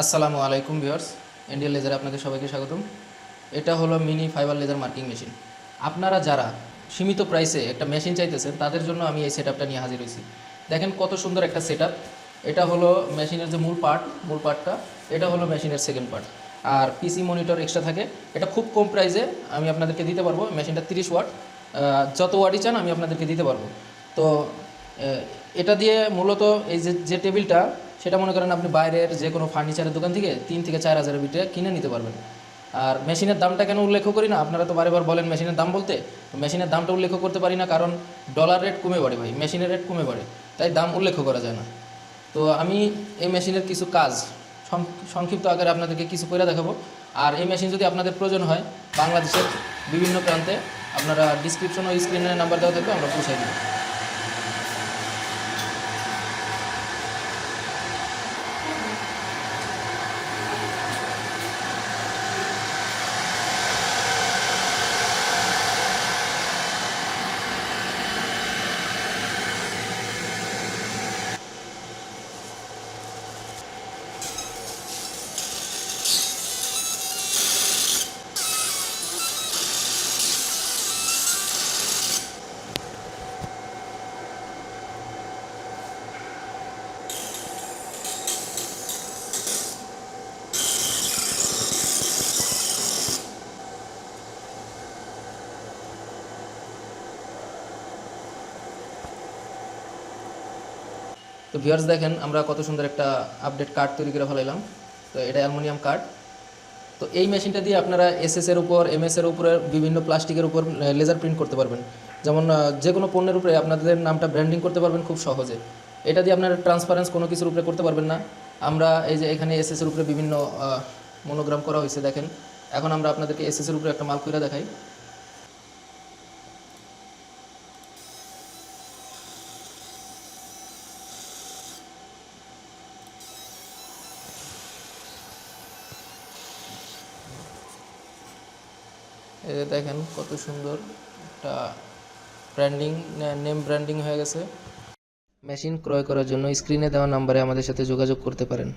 আসসালামু আলাইকুম viewers Indian লেজারে আপনাদের সবাইকে স্বাগতম। এটা হলো mini fibre laser marking machine আপনারা যারা সীমিত প্রাইসে একটা মেশিন চাইতেছেন, তাদের জন্য আমি এই সেটআপটা নিয়ে হাজির হয়েছি। দেখেন কত সুন্দর একটা সেটআপ এটা হলো মেশিনের যে মূল পার্ট মূল পার্টটা এটা হলো মেশিনের সেকেন্ড পার্ট আর পিসি মনিটর এক্সট্রা থাকে। এটা খুব কম প্রাইসে আমি আপনাদেরকে দিতে পারব। মেশিনটা তিরিশ ওয়াট যত ওয়াটই চান আমি আপনাদেরকে দিতে পারব। তো এটা দিয়ে মূলত এই যে যে টেবিলটা সেটা মনে করেন আপনি বাইরের যে কোনো ফার্নিচারের দোকান থেকে তিন থেকে চার হাজারের ভিতরে কিনে নিতে পারবেন। আর মেশিনের দামটা কেন উল্লেখ করি না? আপনারা তো বারে বার বলেন মেশিনের দাম বলতে। মেশিনের দামটা উল্লেখ করতে পারি না কারণ ডলার রেট কমে বাড়ে ভাই মেশিনের রেট কমে বাড়ে। তাই দাম উল্লেখ করা যায় না। তো আমি এই মেশিনের কিছু কাজ সংক্ষিপ্ত আকারে আপনাদেরকে কিছু করে দেখাবো। আর এই মেশিন যদি আপনাদের প্রয়োজন হয়, বাংলাদেশের বিভিন্ন প্রান্তে আপনারা ডিসক্রিপশন ও স্ক্রিনের নাম্বার দেওয়া থাকবে, আমরা পৌঁছাই দেবো। তো ভিউয়ার্স দেখেন, আমরা কত সুন্দর একটা আপডেট কার্ড তৈরি করে ফেলাইলাম। তো এটা অ্যালুমিনিয়াম কার্ড তো এই মেশিনটা দিয়ে আপনারা এসএস এর উপর এমএস এর উপরে, বিভিন্ন প্লাস্টিকের উপর লেজার প্রিন্ট করতে পারবেন। যেমন যে কোনো পণ্যের উপরে আপনাদের নামটা ব্র্যান্ডিং করতে পারবেন খুব সহজে। এটা দিয়ে আপনারা ট্রান্সপারেন্স কোনো কিছুর উপরে করতে পারবেন না। আমরা এই যে এখানে এসএস এর উপরে বিভিন্ন মনোগ্রাম করা হয়েছে, দেখেন। এখন আমরা আপনাদেরকে এসএস এর উপরে একটা মাল করে দেখাই। এই যে দেখেন কত সুন্দর একটা ব্র্যান্ডিং নেম ব্র্যান্ডিং হয়ে গেছে। মেশিন ক্রয় করার জন্য স্ক্রিনে দেওয়া নাম্বারে আমাদের সাথে যোগাযোগ করতে পারেন।